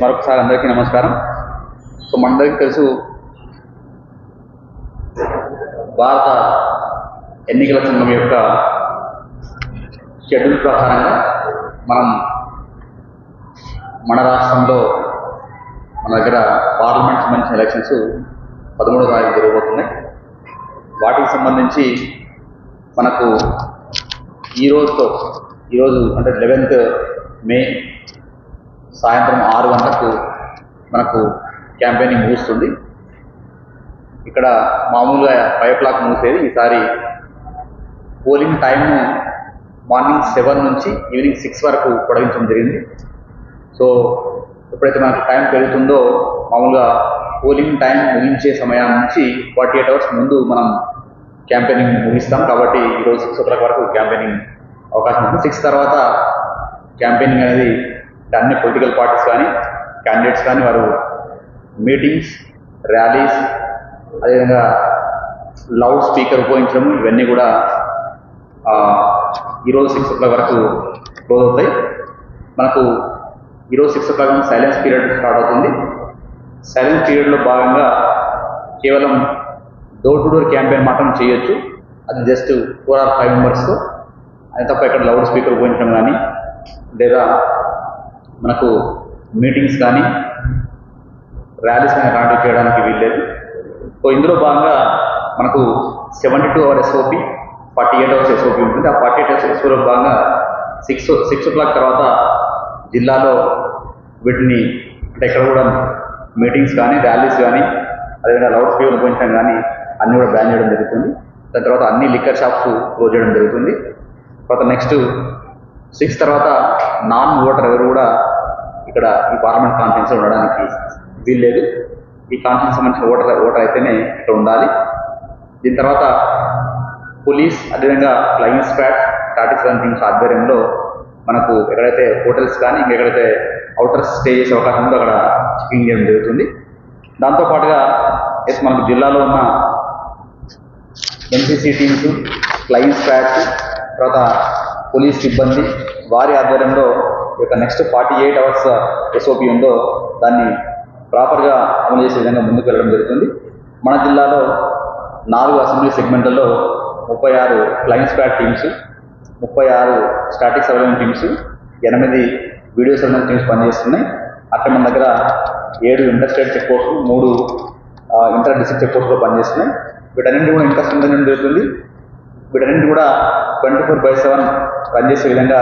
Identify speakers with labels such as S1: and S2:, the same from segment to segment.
S1: మరొకసారి అందరికీ నమస్కారం. సో మనందరికీ తెలుసు భారత ఎన్నికల సంఘం యొక్క షెడ్యూల్ ప్రకారంగా మనం మన రాష్ట్రంలో మన దగ్గర పార్లమెంట్ సంబంధించిన ఎలక్షన్స్ పదమూడో తారీఖు జరగబోతున్నాయి. వాటికి సంబంధించి మనకు ఈ రోజుతో ఈరోజు అంటే లెవెన్త్ మే సాయంత్రం ఆరు గంటలకు మనకు క్యాంపెయినింగ్ ముగుస్తుంది. ఇక్కడ మామూలుగా ఫైవ్ ఓ క్లాక్ ముగిసేది. ఈసారి పోలింగ్ టైంను మార్నింగ్ సెవెన్ నుంచి ఈవినింగ్ సిక్స్ వరకు పొడగించడం జరిగింది. సో ఎప్పుడైతే మనకు టైం పెరుగుతుందో మామూలుగా పోలింగ్ టైం ముగించే సమయం నుంచి ఫార్టీ ఎయిట్ అవర్స్ ముందు మనం క్యాంపెయినింగ్ ముగిస్తాం. కాబట్టి ఈరోజు సిక్స్ ఓ క్లాక్ వరకు క్యాంపెయినింగ్ అవకాశం ఉంది. సిక్స్ తర్వాత క్యాంపెయినింగ్ అనేది అన్ని పొలిటికల్ పార్టీస్ కానీ క్యాండిడేట్స్ కానీ వారు మీటింగ్స్ ర్యాలీస్ అదేవిధంగా లౌడ్ స్పీకర్ ఉపయోగించడం ఇవన్నీ కూడా ఈరోజు సిక్స్ ఓ క్లాక్ వరకు క్లోజ్ అవుతాయి. మనకు ఈరోజు సిక్స్ ఓ క్లాక్ నుంచి సైలెన్స్ పీరియడ్ స్టార్ట్ అవుతుంది. సైలెన్స్ పీరియడ్లో భాగంగా కేవలం డోర్ టు డోర్ క్యాంపెయిన్ మాత్రం చేయొచ్చు. అది జస్ట్ ఫోర్ ఆర్ ఫైవ్ మెంబర్స్తో అది తప్ప ఇక్కడ లౌడ్ స్పీకర్ ఉపయోగించడం కానీ లేదా మనకు మీటింగ్స్ కానీ ర్యాలీస్ కానీ కాంటాక్ట్ చేయడానికి వీల్లేదు. సో ఇందులో భాగంగా మనకు seventy two hour SOP forty eight hours SOP ఉంటుంది. ఆ ఫార్టీ ఎయిట్ అవర్స్ ఎస్ఓలో భాగంగా సిక్స్ సిక్స్ ఓ క్లాక్ తర్వాత జిల్లాలో వీటిని అంటే ఎక్కడ కూడా మీటింగ్స్ కానీ ర్యాలీస్ కానీ అదేవిధంగా లౌడ్ స్పీకర్ ఉపయోగించడం కానీ అన్నీ కూడా బ్యాన్ చేయడం జరుగుతుంది. దాని తర్వాత అన్ని లిక్కర్ షాప్స్ క్లోజ్ చేయడం జరుగుతుంది. తర్వాత నెక్స్ట్ సిక్స్ తర్వాత నాన్ ఓటర్ ఎవరు కూడా ఇక్కడ ఈ పార్లమెంట్ కాన్ఫరెన్స్ ఉండడానికి వీల్లేదు. ఈ కాన్ఫరెన్స్ సంబంధించిన ఓటర్ ఓటర్ అయితేనే ఇక్కడ ఉండాలి. దీని తర్వాత పోలీస్ అదేవిధంగా flying squad statics and things ఆధ్వర్యంలో మనకు ఎక్కడైతే హోటల్స్ కానీ ఇంకెక్కడైతే అవుటర్ స్టే చేసే అవకాశం ఉందో అక్కడ చెకింగ్ చేయడం జరుగుతుంది. దాంతోపాటుగా ఎస్ మనకు జిల్లాలో ఉన్న ఎన్సీసీ టీమ్స్ ఫ్లయింగ్ స్క్వాడ్స్ తర్వాత పోలీస్ సిబ్బంది వారి ఆధ్వర్యంలో యొక్క next forty eight hours SOP ఉందో దాన్ని ప్రాపర్గా అమలు చేసే విధంగా ముందుకు వెళ్ళడం జరుగుతుంది. మన జిల్లాలో నాలుగు అసెంబ్లీ సెగ్మెంట్లలో ముప్పై ఆరు ఫ్లైన్ స్క్వాడ్ టీమ్స్ ముప్పై ఆరు స్టాటిక్ సర్వేలెన్స్ టీమ్స్ ఎనిమిది వీడియో సర్వేలెన్స్ టీమ్స్ పనిచేస్తున్నాయి. అక్కడ మన దగ్గర ఏడు ఇంటర్ స్టేట్ చెక్ పోస్టులు మూడు ఇంటర్ డిస్ట్రిక్ట్ చెక్ పోస్టులు పనిచేస్తున్నాయి. వీటన్నింటి కూడా ఇంట్రెస్ట్ ఉండడం జరుగుతుంది. వీటన్నింటి కూడా ట్వంటీ ఫోర్ బై సెవెన్ పనిచేసే విధంగా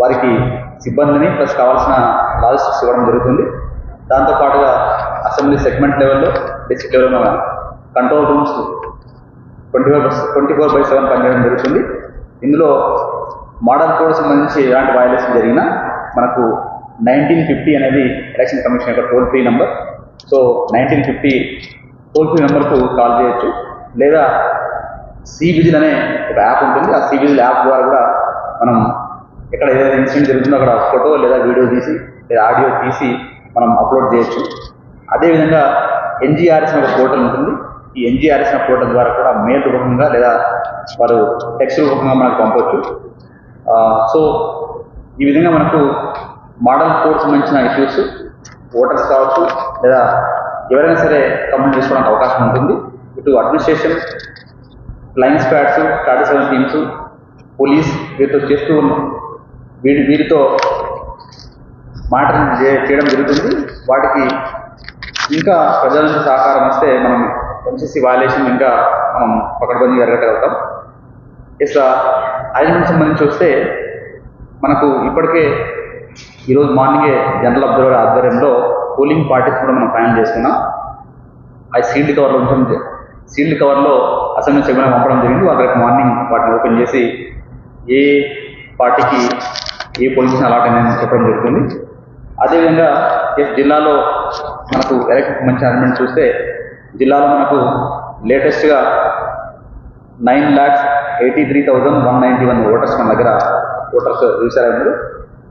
S1: వారికి సిబ్బందిని ప్లస్ కావాల్సిన లాజిస్టిక్స్ ఇవ్వడం జరుగుతుంది. దాంతోపాటుగా అసెంబ్లీ సెగ్మెంట్ లెవెల్లో డిస్ట్రిక్ట్ లెవెల్లో control rooms twenty four twenty four by seven పనిచేయడం జరుగుతుంది. ఇందులో మోడల్ కోడ్ సంబంధించి ఎలాంటి వయలేషన్ జరిగినా మనకు నైన్టీన్ ఫిఫ్టీ అనేది ఎలక్షన్ కమిషన్ యొక్క toll free number. So nineteen fifty toll free నెంబర్కు కాల్ చేయొచ్చు. లేదా సి విజిల్ అనే ఒక యాప్ ఉంటుంది. ఆ సి విజిల్ యాప్ ద్వారా కూడా మనం ఎక్కడ ఏదైతే ఇన్సిడెంట్ జరుగుతుందో అక్కడ ఫోటో లేదా వీడియో తీసి లేదా ఆడియో తీసి మనం అప్లోడ్ చేయొచ్చు. అదేవిధంగా ఎన్జిఆర్ఎస్ అనే ఒక పోర్టల్ ఉంటుంది. ఈ ఎన్జిఆర్ఎస్ అనే పోర్టల్ ద్వారా కూడా మెయిల్ రూపకంగా లేదా వారు టెక్స్ట్ రూపకంగా మనకు పంపవచ్చు సో ఈ విధంగా మనకు మోడల్ కోడ్ సంబంధించిన ఇష్యూస్ ఓటర్స్ కావచ్చు లేదా ఎవరైనా సరే కంప్లైంట్ చేసుకోవడానికి అవకాశం ఉంటుంది. ఇటు అడ్మినిస్ట్రేషన్ ఫ్లయింగ్ స్క్వాడ్స్ టాటా సెవెన్ టీమ్స్ పోలీస్ వీరితో చేస్తూ వీడి వీరితో మాటలు చేయడం జరుగుతుంది. వాటికి ఇంకా ప్రజల నుంచి సహకారం వస్తే మనం ఎంసీసీ వాల్యుయేషన్ ఇంకా మనం పకడ్బందీ జరగగలుగుతాం ఎస్ అరేంజ్మెంట్ సంబంధించి వస్తే మనకు ఇప్పటికే ఈరోజు మార్నింగే జనరల్ అబ్జర్వర్ ఆధ్వర్యంలో పోలింగ్ పార్టీస్ కూడా మనం ఫైనల్ చేసుకున్నాం అది సీల్డ్ కవర్లో ఉంచడం సీల్డ్ కవర్లో అసెంబ్లీ సెగ్మెంట్ పంపడం జరిగింది. వాళ్ళు రేపు మార్నింగ్ వాటిని ఓపెన్ చేసి ఏ పార్టీకి ఏ పొజిషన్ అలాట్ అయిందని చెప్పడం జరుగుతుంది. అదేవిధంగా జిల్లాలో మనకు ఎలక్ట్రిక్ మంచి అరేంజ్మెంట్ చూస్తే జిల్లాలో మనకు లేటెస్ట్గా nine lakhs eighty three thousand one ninety one voters మన దగ్గర ఓటర్స్ రిజిస్టర్ అయి ఉన్నారు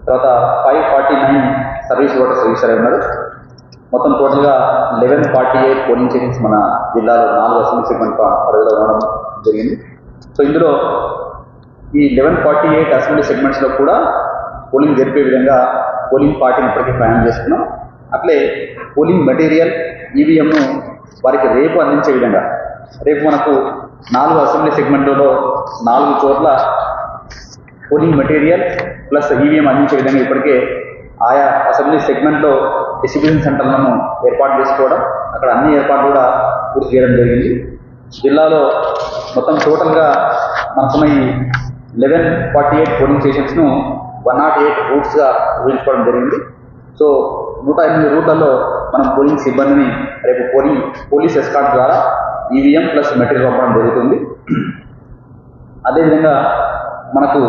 S1: తర్వాత five forty nine service voters register అయి ఉన్నారు మొత్తం టోటల్గా eleven forty eight polling stations మన జిల్లాలో నాలుగు అసెంబ్లీ సెగ్మెంట్ పరిధిలో ఉండడం జరిగింది. సో ఇందులో ఈ లెవెన్ ఫార్టీ ఎయిట్ అసెంబ్లీ సెగ్మెంట్స్లో కూడా పోలింగ్ జరిపే విధంగా పోలింగ్ పార్టీని ఇప్పటికే ప్రయాణం చేసుకున్నాం. అట్లే పోలింగ్ మెటీరియల్ ఈవీఎంను వారికి రేపు అందించే విధంగా రేపు మనకు నాలుగు అసెంబ్లీ సెగ్మెంట్లలో నాలుగు చోట్ల పోలింగ్ మెటీరియల్ ప్లస్ ఈవీఎం అందించే విధంగా ఇప్పటికే ఆయా అసెంబ్లీ సెగ్మెంట్లో డిస్ట్రిబ్యూషన్ సెంటర్లను ఏర్పాటు చేసుకోవడం అక్కడ అన్ని ఏర్పాట్లు కూడా పూర్తి చేయడం జరిగింది. జిల్లాలో మొత్తం టోటల్గా మనకున్న ఈ లెవెన్ ఫార్టీ ఎయిట్ పోలింగ్ స్టేషన్స్ను వన్ నాట్ oh ఎయిట్ రూట్స్గా ఊహించుకోవడం జరిగింది. సో నూట ఎనిమిది రూట్లలో మనం పోలింగ్ సిబ్బందిని రేపు పోలింగ్ పోలీస్ ఎస్కాట్ ద్వారా ఈవీఎం ప్లస్ మెటీరియల్ పంపడం జరుగుతుంది. అదేవిధంగా మనకు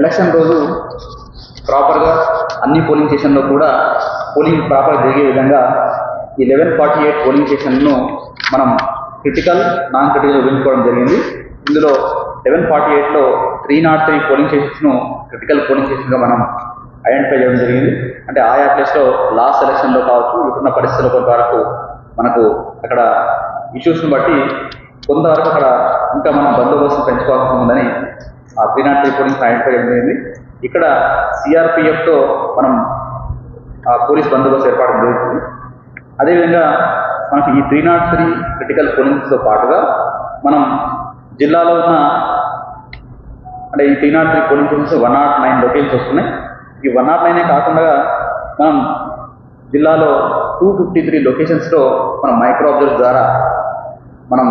S1: ఎలక్షన్ రోజు ప్రాపర్గా అన్ని పోలింగ్ స్టేషన్లో కూడా పోలింగ్ ప్రాపర్ జరిగే విధంగా ఈ లెవెన్ ఫార్టీ ఎయిట్ పోలింగ్ స్టేషన్ను మనం క్రిటికల్ నాన్ క్రిటికల్ విభజించుకోవడం జరిగింది. ఇందులో లెవెన్ ఫార్టీ ఎయిట్లో త్రీ నాట్ త్రీ పోలింగ్ స్టేషన్స్ను క్రిటికల్ పోలింగ్ స్టేషన్గా మనం ఐడెంటిఫై చేయడం జరిగింది. అంటే ఆయా ప్లేస్లో లాస్ట్ సెలక్షన్లో కావచ్చు ఇప్పుడున్న పరిస్థితుల కొంతవరకు మనకు అక్కడ ఇష్యూస్ని బట్టి కొంతవరకు అక్కడ ఇంకా మనం బందోబస్తు పెంచుకోవాల్సి ఉందని ఆ three not three polling identify చేయడం జరిగింది. ఇక్కడ సిఆర్పిఎఫ్తో మనం ఆ పోలీస్ బందోబస్తు ఏర్పాటు జరుగుతుంది. అదేవిధంగా మనకి ఈ త్రీ నాట్ త్రీ క్రిటికల్ పోలింగ్స్తో పాటుగా మనం జిల్లాలో ఉన్న అంటే ఈ three not three polling stations one not nine locations వస్తున్నాయి. ఈ వన్ నాట్ నైనే కాకుండా మనం జిల్లాలో టూ ఫిఫ్టీ త్రీ లొకేషన్స్లో మనం మైక్రో అబ్జర్వ్ ద్వారా మనం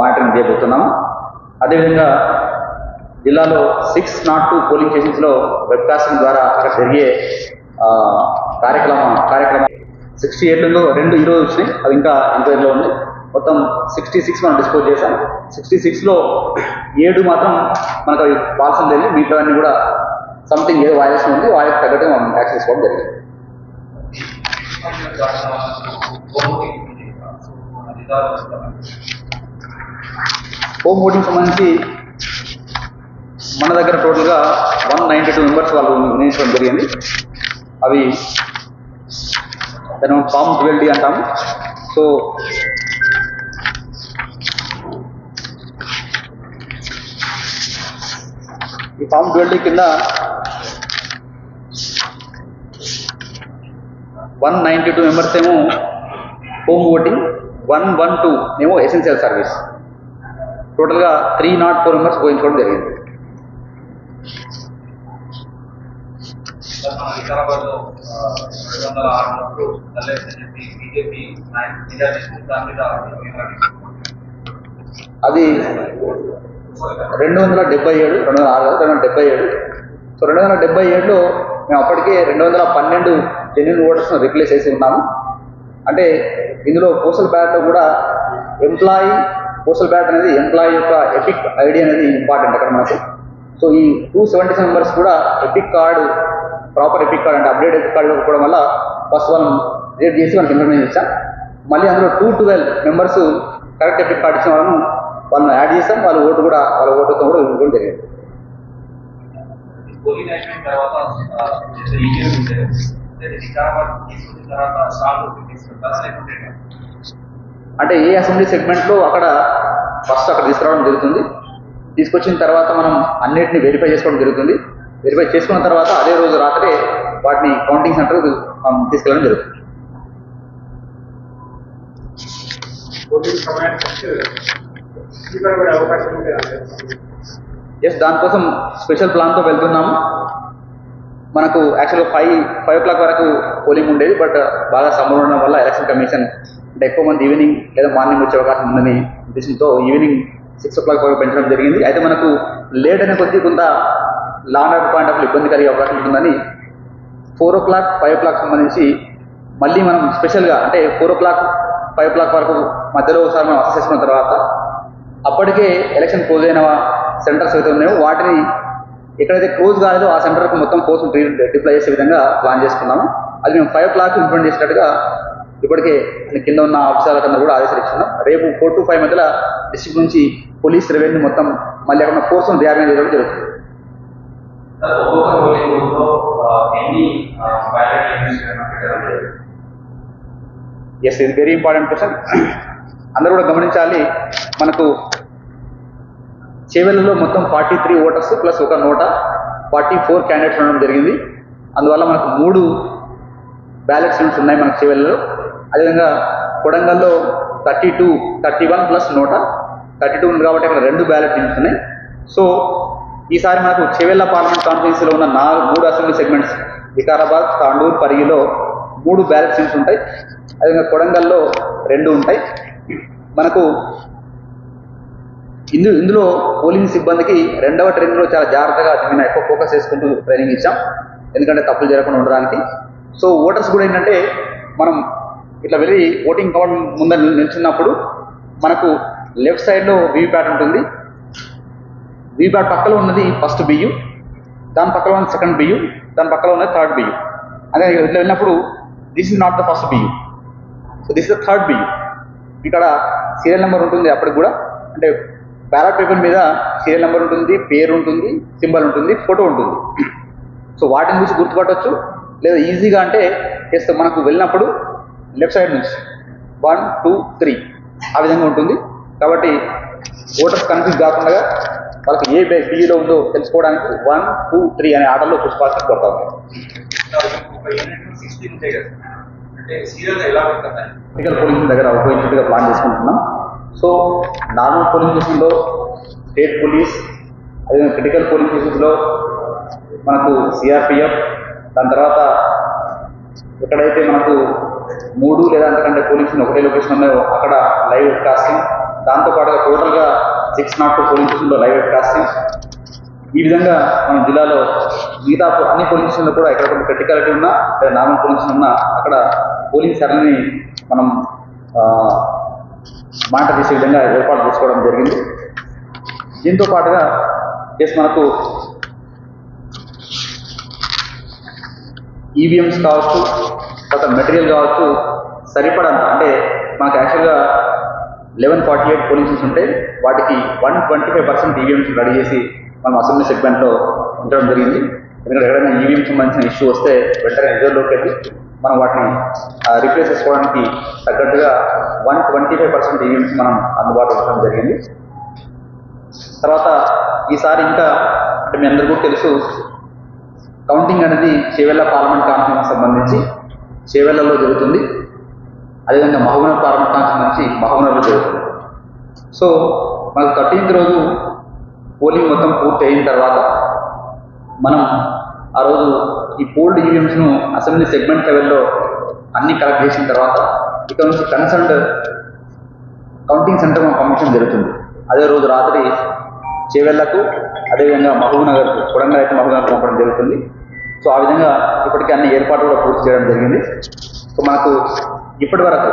S1: మానిటరింగ్ చేయబోతున్నాము. అదేవిధంగా జిల్లాలో సిక్స్ నాట్ టూ పోలింగ్ స్టేషన్స్లో వెబ్కాస్టింగ్ ద్వారా అక్కడ జరిగే కార్యక్రమ కార్యక్రమం సిక్స్టీ ఎయిట్లో రెండు ఈరోజు వచ్చినాయి. అవి ఇంకా ఎంక్వైరీలో ఉన్నాయి. మొత్తం సిక్స్టీ సిక్స్ మనం డిస్పోజ్ చేశాం. సిక్స్టీ సిక్స్లో ఏడు మాత్రం మనకు అవి పార్సల్ తెలియదు. మిగతా అన్ని కూడా సంథింగ్ ఏదో వాయిస్ ఉంది. వాయిస్ తగ్గట్టుగా మనం ట్యాక్స్ తీసుకోవడం జరిగింది. హోమ్ ఓటింగ్ సంబంధించి మన దగ్గర టోటల్గా వన్ నైంటీ టూ మెంబర్స్ వాళ్ళు నిర్ణయించడం జరిగింది. అవి దాని ఫామ్ ట్వెల్వ్ డి అంటాము సో ఈ ఫామ్ ట్వెల్వ్ డి కింద వన్ నైంటీ టూ మెంబర్స్ ఏమో home voting one one two ఏమో ఎసెన్షియల్ సర్వీస్ టోటల్గా త్రీ నాట్ ఫోర్ మెంబర్స్ పోయించుకోవడం జరిగింది.
S2: వికారాబాద్లో రెండు వందల ఆరు నోట్లు తల్లేదని చెప్పి బీజేపీ నాయకులు ఫిర్యాదు దాని మీద
S1: అది రెండు వందల డెబ్బై ఏడు రెండు వందల ఆరు రెండు వందల డెబ్బై ఏడు. సో రెండు వందల డెబ్బై ఏడులో మేము అప్పటికే రెండు వందల పన్నెండు జెన్యున్ ఓటర్స్ను రిప్లేస్ చేసి ఉన్నాము. అంటే ఇందులో పోస్టల్ బ్యాలెట్లో కూడా ఎంప్లాయీ పోస్టల్ బ్యాలెట్ అనేది ఎంప్లాయీ యొక్క ఎపిక్ ఐడి అనేది ఇంపార్టెంట్ అక్కడ మనకు. సో ఈ టూ సెవెంటీ మెంబర్స్ కూడా EPIC card proper EPIC card అంటే అప్డేట్ ఎపిక్ కార్డు ఇవ్వకపోవడం వల్ల ఫస్ట్ వాళ్ళని రేట్ చేసి వాళ్ళకి ఇన్ఫర్మేషన్ ఇచ్చాం. మళ్ళీ అందులో two twelve members correct EPIC card ఇచ్చిన వాళ్ళను వాళ్ళని యాడ్ చేస్తాం. వాళ్ళ ఓటు కూడా వాళ్ళ ఓటుతో కూడా ఇవ్వడం జరిగింది.
S2: అయిపోయిన తర్వాత వికారాబాద్ తీసుకున్న తర్వాత?
S1: అంటే ఏ అసెంబ్లీ సెగ్మెంట్లో అక్కడ ఫస్ట్ అక్కడ తీసుకురావడం జరుగుతుంది. తీసుకొచ్చిన తర్వాత మనం అన్నిటిని వెరిఫై చేసుకోవడం జరుగుతుంది. వెరిఫై చేసుకున్న తర్వాత అదే రోజు రాత్రే వాటిని కౌంటింగ్ సెంటర్ తీసుకెళ్ళడం జరుగుతుంది.
S3: అవకాశం
S1: ఎస్ దానికోసం స్పెషల్ ప్లాన్తో వెళ్తున్నాము. మనకు యాక్చువల్గా ఫైవ్ ఫైవ్ ఓ క్లాక్ వరకు పోలింగ్ ఉండేది బట్ బాగా సమ్మర్ ఉండడం వల్ల ఎలక్షన్ కమిషన్ అంటే ఎక్కువ మంది ఈవినింగ్ లేదా మార్నింగ్ వచ్చే అవకాశం ఉందని ఉద్దేశంతో ఈవినింగ్ సిక్స్ ఓ క్లాక్ వరకు పెంచడం జరిగింది. అయితే మనకు లేట్ అనే కొద్దీ కొంత లాండ్ పాయింట్ ఆఫ్ ఇబ్బంది కలిగే అవకాశం ఉంటుందని four o'clock five o'clock సంబంధించి మళ్ళీ మనం స్పెషల్గా అంటే four o'clock five o'clock వరకు మధ్యలో ఒకసారి మనం అసెస్ చేసుకున్న తర్వాత అప్పటికే ఎలక్షన్ క్లోజ్ అయిన సెంటర్స్ అయితే ఉన్నాయో వాటిని ఎక్కడైతే క్లోజ్ కాలేదో ఆ సెంటర్కి మొత్తం ఫోర్స్ డిప్లై చేసే విధంగా ప్లాన్ చేసుకున్నాము. అది మేము ఫైవ్ ఓ క్లాక్ ఇంప్లిమెంట్ చేసినట్టుగా ఇప్పటికే కింద ఉన్న ఆఫీసర్లందరూ కూడా ఆదేశాలు ఇచ్చున్నాం రేపు ఫోర్ టు ఫైవ్ మధ్యలో డిస్ట్రిక్ట్ నుంచి పోలీస్ రెవెన్యూ మొత్తం మళ్ళీ అక్కడ ఫోర్స్ను రియాగ్నైజ్ చేయడం జరుగుతుంది.
S2: ఒక్కొక్క లో ఎన్ని
S1: ఎస్ ఇది వెరీ ఇంపార్టెంట్ క్వశ్చన్ అందరూ కూడా గమనించాలి మనకు చేవెళ్ళలో మొత్తం ఫార్టీ త్రీ ఓటర్స్ ప్లస్ ఒక నోట ఫార్టీ ఫోర్ క్యాండిడేట్స్ ఉండడం జరిగింది. అందువల్ల మనకు మూడు బ్యాలెట్ స్లిప్స్ ఉన్నాయి మనకు చేవెళ్ళలో అదేవిధంగా కొడంగల్లో thirty two thirty one plus NOTA thirty two ఉంది కాబట్టి అక్కడ రెండు బ్యాలెట్ స్లిప్స్ ఉన్నాయి. సో ఈసారి మనకు చేవెళ్ళ పార్లమెంట్ కాన్ఫరెన్స్లో ఉన్న నాలుగు మూడు అసెంబ్లీ సెగ్మెంట్స్ వికారాబాద్ తాండూరు పరిగిలో మూడు బ్యాలెట్ సీట్స్ ఉంటాయి. అదేవిధంగా కొడంగల్లో రెండు ఉంటాయి. మనకు ఇందు ఇందులో పోలింగ్ సిబ్బందికి రెండవ ట్రైనింగ్లో చాలా జాగ్రత్తగా మేము ఎక్కువ ఫోకస్ చేసుకుంటూ ట్రైనింగ్ ఇచ్చాం. ఎందుకంటే తప్పులు జరగకుండా ఉండడానికి. సో ఓటర్స్ కూడా ఏంటంటే మనం ఇట్లా వెళ్ళి ఓటింగ్ కౌంట్ ముందర నిల్చున్నప్పుడు మనకు లెఫ్ట్ సైడ్లో వీవీప్యాట్ ఉంటుంది. వీవీప్యాట్ పక్కలో ఉన్నది ఫస్ట్ బియ్యం దాని పక్కలో ఉన్నది సెకండ్ బియ్యం దాని పక్కలో ఉన్నది థర్డ్ బియ్యం అదే ఇట్లా వెళ్ళినప్పుడు this is not the first బియ్యం so this is the third బియ్యం ఇక్కడ సీరియల్ నెంబర్ ఉంటుంది అప్పటికి కూడా. అంటే బ్యాలెట్ పేపర్ మీద సీరియల్ నెంబర్ ఉంటుంది పేరు ఉంటుంది సింబల్ ఉంటుంది ఫోటో ఉంటుంది. సో వాటిని చూసి గుర్తుపట్టవచ్చు లేదా ఈజీగా అంటే చేస్తే మనకు వెళ్ళినప్పుడు లెఫ్ట్ సైడ్ నుంచి వన్ టూ త్రీ ఆ విధంగా ఉంటుంది. కాబట్టి ఓటర్స్ కన్ఫ్యూజ్ కాకుండా వాళ్ళకి ఏ బియ్యలో ఉందో తెలుసుకోవడానికి వన్ టూ త్రీ అనే ఆర్డర్లో చూసుకోవాల్సి కోరుతా ఉంది
S2: ఒక యూనిట్ అంటే సీరియల్ ఎలా
S1: క్రిటికల్ దగ్గర ఉపయోగించేట్టుగా ప్లాన్ చేసుకుంటున్నాం సో నార్మల్ పోలింగ్ స్టేషన్లో స్టేట్ పోలీస్ అదే క్రిటికల్ పోలింగ్ స్టేషన్స్లో మనకు సిఆర్పిఎఫ్ దాని తర్వాత ఎక్కడైతే మనకు మూడు లేదా అంతకంటే పోలీసులు ఒకటే లొకేషన్ ఉన్నాయో అక్కడ లైవ్ కాస్టింగ్ దాంతోపాటుగా టోటల్గా సిక్స్ నాట్ టూ పోలింగ్ స్టేషన్లో లైవ్ వెబ్కాస్టింగ్ ఈ విధంగా మన జిల్లాలో మిగతా అన్ని పోలింగ్ స్టేషన్లో కూడా ఎక్కడ కొంత క్రిటికాలిటీ ఉన్నా లేదా నార్మల్ పోలింగ్ స్టేషన్ ఉన్నా అక్కడ పోలింగ్ సరళిని మనం మాట తీసే విధంగా ఏర్పాటు చేసుకోవడం జరిగింది. దీంతో పాటుగా ఎస్ మనకు ఈవీఎంస్ కావచ్చు తర్వాత మెటీరియల్ కావచ్చు సరిపడంత అంటే మనకు యాక్చువల్గా eleven forty eight polling stations ఉంటే వాటికి one twenty five percent EVMs ready చేసి మనం అసెంబ్లీ సెగ్మెంట్లో ఉంచడం జరిగింది. ఎందుకంటే ఎక్కడైనా ఈవీఎం సంబంధించిన ఇష్యూ వస్తే వెంటనే రిజర్వ్లోకి వెళ్ళి మనం వాటిని రీప్లేస్ చేసుకోవడానికి తగ్గట్టుగా one twenty five percent EVMs మనం అందుబాటులో ఉంచడం జరిగింది. తర్వాత ఈసారి ఇంకా అంటే మీ అందరికీ తెలుసు కౌంటింగ్ అనేది చేవెళ్ళ పార్లమెంట్ కాన్ఫరెన్స్ సంబంధించి చేవెళ్ళలో జరుగుతుంది. అదేవిధంగా మహబూబ్నగర్ పార్లమెంట్ కాన్ఫరెన్స్ నుంచి మహబూబ్నగర్లో జరుగుతుంది సో మనకు థర్టీన్త్ రోజు పోలింగ్ మొత్తం పూర్తి అయిన తర్వాత మనం ఆ రోజు ఈ పోల్డ్ ఈవీఎంస్ను అసెంబ్లీ సెగ్మెంట్ లెవెల్లో అన్ని కలెక్ట్ చేసిన తర్వాత ఇక్కడ నుంచి కన్సర్న్డ్ కౌంటింగ్ సెంటర్ మనం పంపించడం జరుగుతుంది. అదే రోజు రాత్రి చేవెళ్ళకు అదేవిధంగా మహబూబ్నగర్కు కొడంగల్ అయితే మహబూబ్నగర్ పంపడం జరుగుతుంది. సో ఆ విధంగా ఇప్పటికే అన్ని ఏర్పాట్లు కూడా పూర్తి చేయడం జరిగింది. సో మనకు ఇప్పటి వరకు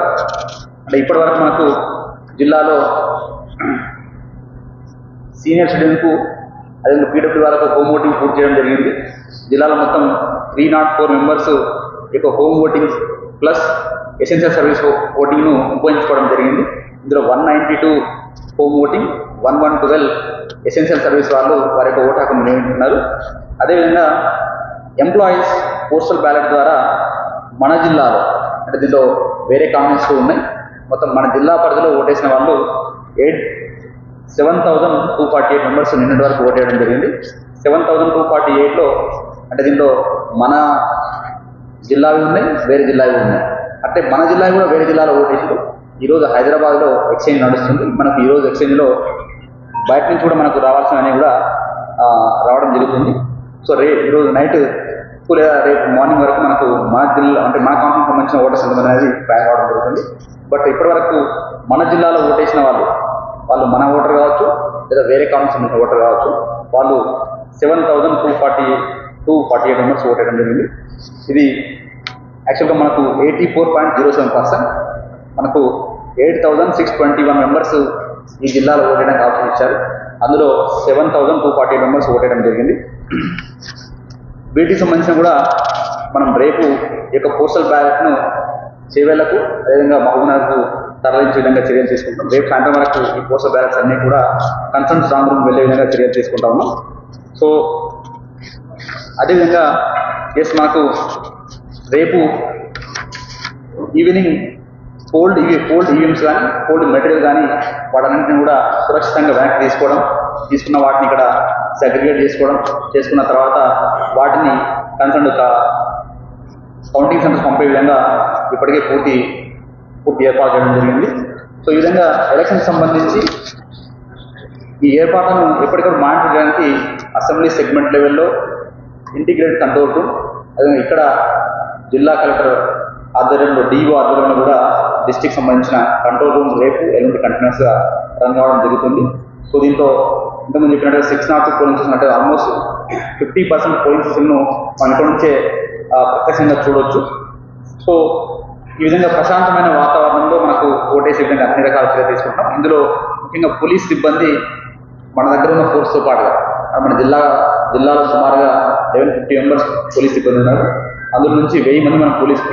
S1: అంటే ఇప్పటి వరకు మనకు జిల్లాలో సీనియర్ సిటిజన్కు అదే పీడబ్ల్యూ వాళ్ళకు హోమ్ ఓటింగ్ పూర్తి చేయడం జరిగింది. జిల్లాలో మొత్తం త్రీ నాట్ ఫోర్ మెంబర్స్ యొక్క home voting plus essential service ఓటింగ్ను ఉపయోగించుకోవడం జరిగింది. ఇందులో one ninety two home voting one one twelve essential service వాళ్ళు వారి యొక్క ఓటు హక్కును వినియోగించుకున్నారు అదేవిధంగా ఎంప్లాయీస్ పోస్టల్ బ్యాలెట్ ద్వారా మన జిల్లాలో అంటే దీంట్లో వేరే కామెంట్స్ ఉన్నాయి. మొత్తం మన జిల్లా పరిధిలో ఓటేసిన వాళ్ళు eight seven thousand two forty eight members నిన్నటి వరకు ఓటేయడం జరిగింది. సెవెన్ థౌజండ్ టూ ఫార్టీ ఎయిట్లో అంటే దీంట్లో మన జిల్లావి ఉన్నాయి వేరే జిల్లావి ఉన్నాయి. అంటే మన జిల్లా కూడా వేరే జిల్లాలో ఓటేసారు ఈరోజు హైదరాబాద్లో ఎక్స్చేంజ్ నడుస్తుంది. మనకు ఈరోజు ఎక్స్చేంజ్లో బయట నుంచి కూడా మనకు రావాల్సినవి కూడా రావడం జరుగుతుంది. సో రే ఈరోజు నైట్ లేదా రేపు మార్నింగ్ వరకు మనకు మన జిల్లా అంటే మన కాన్ఫరెన్స్ సంబంధించిన ఓటర్స్ ఎంతమంది అనేది ప్లాన్ కావడం జరుగుతుంది. బట్ ఇప్పటి వరకు మన జిల్లాలో ఓటేసిన వాళ్ళు వాళ్ళు మన ఓటర్ కావచ్చు లేదా వేరే కాన్ఫరెన్స్ సంబంధించిన ఓటర్ కావచ్చు వాళ్ళు seven thousand two forty two forty eight members ఓటేయడం జరిగింది. ఇది యాక్చువల్గా మనకు eighty four point zero seven percent మనకు eight thousand six twenty one members ఈ జిల్లాలో ఓటేయడానికి ఆప్షన్ ఇచ్చారు. అందులో seven thousand two forty eight members ఓటేయడం జరిగింది. వీటికి సంబంధించిన కూడా మనం రేపు ఈ యొక్క పోస్టల్ బ్యాలెట్ను చేవేళ్ళకు అదేవిధంగా మహబూబ్నగర్కు తరలించే విధంగా చర్యలు తీసుకుంటాం. రేపు సాయంత్రం వరకు ఈ పోస్టల్ బ్యాలెట్స్ అన్నీ కూడా కన్సర్న్ స్ట్రాంగ్ రూమ్ వెళ్ళే విధంగా చర్యలు తీసుకుంటా ఉన్నాం. సో అదేవిధంగా ఎస్ మాకు రేపు ఈవినింగ్ కోల్డ్ ఇవి కోల్డ్ ఈవెంట్స్ కానీ కోల్డ్ మెటీరియల్ కానీ వాటన్నింటిని కూడా సురక్షితంగా వెనక్కి తీసుకోవడం తీసుకున్న వాటిని ఇక్కడ సెగ్రిగేట్ చేసుకోవడం చేసుకున్న తర్వాత వాటిని కన్సర్న్ కౌంటింగ్ సెంటర్స్ పంపే విధంగా ఇప్పటికే పూర్తి పూర్తి ఏర్పాటు చేయడం జరిగింది. సో ఈ విధంగా ఎలక్షన్ సంబంధించి ఈ ఏర్పాట్లను ఎప్పటికప్పుడు మానిటర్ చేయడానికి అసెంబ్లీ సెగ్మెంట్ లెవెల్లో ఇంటిగ్రేటెడ్ కంట్రోల్ రూమ్ అదేవిధంగా ఇక్కడ జిల్లా కలెక్టర్ ఆధ్వర్యంలో డిఓ ఆధ్వర్యంలో కూడా డిస్టిక్ సంబంధించిన కంట్రోల్ రూమ్ రేపు ఎల్లుండి కంటిన్యూస్గా రన్ కావడం జరుగుతుంది. సో దీంతో ఇంతకుముందు చెప్పినట్టు సిక్స్ నాట్ పోలింగ్ స్టేషన్ అంటే ఆల్మోస్ట్ ఫిఫ్టీ పర్సెంట్ పోలింగ్ స్టేషన్ను మన ఇక్కడ నుంచే ప్రత్యక్షంగా చూడొచ్చు. సో ఈ విధంగా ప్రశాంతమైన వాతావరణంలో మనకు ఓటేసే విధంగా అన్ని రకాల చర్య తీసుకుంటాం ఇందులో ముఖ్యంగా పోలీస్ సిబ్బంది మన దగ్గర ఉన్న ఫోర్స్తో పాటుగా మన జిల్లా జిల్లాలో సుమారుగా లెవెన్ ఫిఫ్టీ మెంబర్స్ పోలీస్ సిబ్బంది ఉన్నారు. అందులో నుంచి వెయ్యి మంది మనం పోలీస్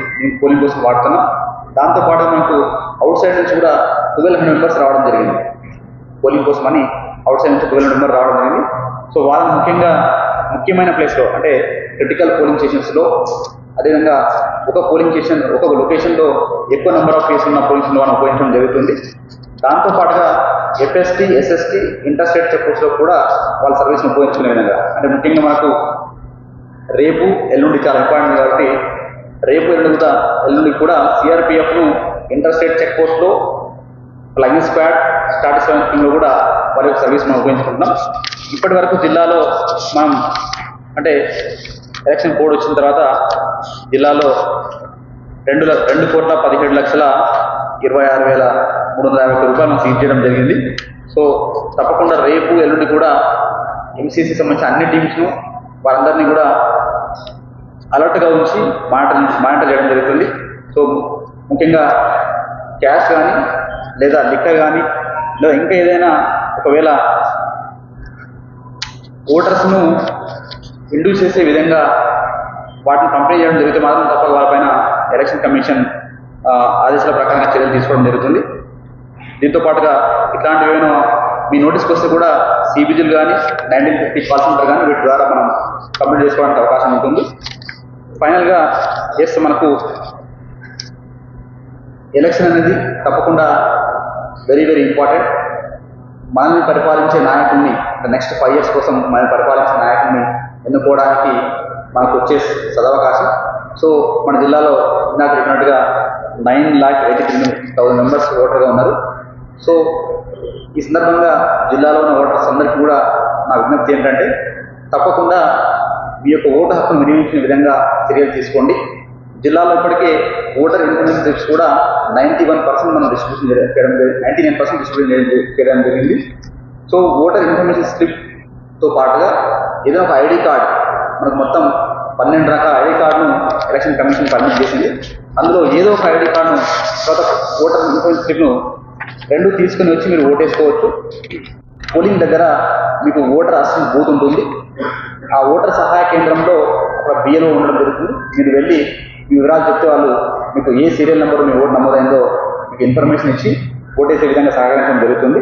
S1: పోలింగ్ కోసం వాడుతున్నాం. దాంతోపాటు మనకు అవుట్ సైడ్ నుంచి కూడా ట్వెల్వ్ హండ్రెడ్ మెంబర్స్ రావడం జరిగింది. పోలింగ్ కోసం అని అవుట్ సైడ్ నుంచి ట్వెల్వ్ మెంబర్ రావడం జరిగింది సో వాళ్ళని ముఖ్యంగా ముఖ్యమైన ప్లేస్లో అంటే క్రిటికల్ పోలింగ్ స్టేషన్స్లో అదేవిధంగా ఒక పోలింగ్ స్టేషన్ ఒక లొకేషన్లో ఎక్కువ నెంబర్ ఆఫ్ కేసులు ఉన్న పోలింగ్ స్టేషన్ మనం ఉపయోగించడం జరుగుతుంది. దాంతో పాటుగా FST SST inter state check కూడా వాళ్ళ సర్వీస్ని ఉపయోగించుకునే విధంగా. అంటే ముఖ్యంగా మనకు రేపు ఎల్లుండి చాలా ఇంపార్టెంట్ కాబట్టి రేపు ఎల్లుండి కూడా ఎల్లుండి కూడా సిఆర్పిఎఫ్ను inter state check flying squad స్టాటిస్లో కూడా వారి యొక్క సర్వీస్ మనం ఉపయోగించుకుంటున్నాం. ఇప్పటి వరకు జిల్లాలో మనం అంటే ఎలక్షన్ కోడ్ వచ్చిన తర్వాత జిల్లాలో రెండు రెండు కోట్ల పదిహేడు లక్షల ఇరవై ఆరు వేల మూడు వందల యాభై రూపాయలు సీజ్ చేయడం జరిగింది. సో తప్పకుండా రేపు ఎల్లుండి కూడా ఎంసీసీ సంబంధించిన అన్ని టీమ్స్ను వారందరినీ కూడా అలర్ట్గా ఉంచి మానిటర్ మానిటర్ చేయడం జరుగుతుంది. సో ముఖ్యంగా క్యాష్ కానీ లేదా లిక్కర్ కానీ లేదా ఇంకా ఏదైనా ఒకవేళ ఓటర్స్ను ఇండ్యూస్ చేసే విధంగా వాటిని పంపిణీ చేయడం జరిగితే మాత్రం తప్ప వారిపైన ఎలక్షన్ కమిషన్ ఆదేశాల ప్రకారంగా చర్యలు తీసుకోవడం జరుగుతుంది. దీంతో పాటుగా ఇట్లాంటివి ఏమైనా మీ నోటీస్కి వస్తే కూడా సిబిజిల్ కానీ నైన్టీన్ ఫిఫ్టీ కాల్ సెంటర్ కానీ వీటి ద్వారా మనం కంప్లీట్ చేసుకోవడానికి అవకాశం ఉంటుంది. ఫైనల్గా ఎస్ మనకు ఎలక్షన్ అనేది తప్పకుండా వెరీ వెరీ ఇంపార్టెంట్ మనల్ని పరిపాలించే నాయకుడిని నెక్స్ట్ ఫైవ్ ఇయర్స్ కోసం మనల్ని పరిపాలించే నాయకుడిని ఎన్నుకోవడానికి మనకు వచ్చే సదవకాశం. సో మన జిల్లాలో ఇందాక చెప్పినట్టుగా nine lakh eighty three thousand members ఓటర్గా ఉన్నారు. సో ఈ సందర్భంగా జిల్లాలో ఉన్న ఓటర్స్ అందరికీ కూడా నా విజ్ఞప్తి ఏంటంటే తప్పకుండా మీ యొక్క ఓటు హక్కును వినియోగించిన విధంగా చర్యలు తీసుకోండి. జిల్లాలో ఇప్పటికే ఓటర్ ఇన్ఫర్మేషన్ స్లిప్స్ కూడా నైంటీ వన్ పర్సెంట్ మనం డిస్ట్రిబ్యూషన్ చేయడం నైంటీ నైన్ పర్సెంట్ డిస్ట్రిబ్యూషన్ చేయడం జరిగింది. సో ఓటర్ ఇన్ఫర్మేషన్ స్లిప్తో పాటుగా ఏదైనా ఒక ఐడి కార్డ్ మనకు మొత్తం పన్నెండు రకాల ఐడి కార్డును ఎలక్షన్ కమిషన్ పర్మిట్ చేసింది. అందులో ఏదో ఒక ఐడి కార్డును తర్వాత ఓటర్ ఇన్ఫర్మేషన్ స్లిప్ను రెండు తీసుకుని వచ్చి మీరు ఓటేసుకోవచ్చు. పోలింగ్ దగ్గర మీకు ఓటర్ అసలు బూత్ ఉంటుంది. ఆ ఓటర్ సహాయ కేంద్రంలో అక్కడ బియ్యలో ఉండడం జరుగుతుంది. మీరు వెళ్ళి వివరాలు చెప్తే వాళ్ళు మీకు ఏ సీరియల్ నెంబర్ మీ ఓటు నమోదైందో మీకు ఇన్ఫర్మేషన్ ఇచ్చి ఓటేసే విధంగా సహకరించడం జరుగుతుంది.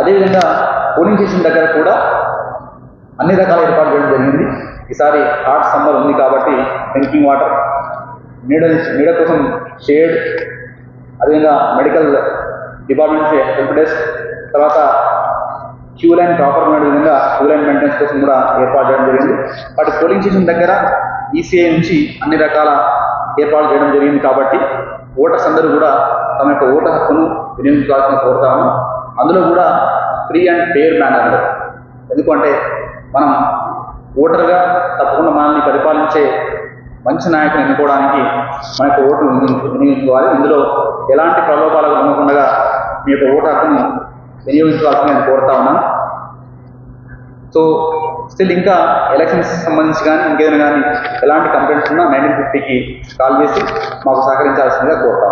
S1: అదేవిధంగా పోలింగ్ స్టేషన్ దగ్గర కూడా అన్ని రకాల ఏర్పాటు చేయడం జరిగింది. ఈసారి హాట్ సమ్మర్ ఉంది కాబట్టి డ్రింకింగ్ వాటర్ నీడ నీడ కోసం షేడ్ అదేవిధంగా మెడికల్ డిపార్ట్మెంట్ హెల్ప్ డెస్క్ తర్వాత క్యూ లైన్ ప్రాపర్ ఉన్న విధంగా క్యూ లైన్ మెయింటెనెన్స్ కోసం కూడా ఏర్పాటు చేయడం జరిగింది. వాటి పోలింగ్ స్టేషన్ దగ్గర ఈసీఐ నుంచి అన్ని రకాల ఏర్పాట్లు చేయడం జరిగింది కాబట్టి ఓటర్స్ అందరూ కూడా తమ యొక్క ఓటు హక్కును వినియోగించుకోవాల్సిన కోరుతాము. అందులో కూడా ఫ్రీ అండ్ ఫెయిర్ మేనర్లో ఎందుకంటే మనం ఓటర్గా తప్పకుండా మనల్ని పరిపాలించే మంచి నాయకుని ఎన్నుకోవడానికి మన యొక్క ఓటు వినియోగించుకోవాలి. ఇందులో ఎలాంటి ప్రలోభాలకు ఉండకుండా మీ యొక్క ఓటు హక్కును వినియోగించుకోవాల్సింది నేను కోరుతా ఉన్నాను. సో స్టిల్ ఇంకా ఎలక్షన్స్ సంబంధించి కానీ ఇంకేదైనా కానీ ఎలాంటి కంప్లైంట్స్ ఉన్నా నైన్టీన్ ఫిఫ్టీకి కాల్ చేసి మాకు సహకరించాల్సిందిగా కోరుతా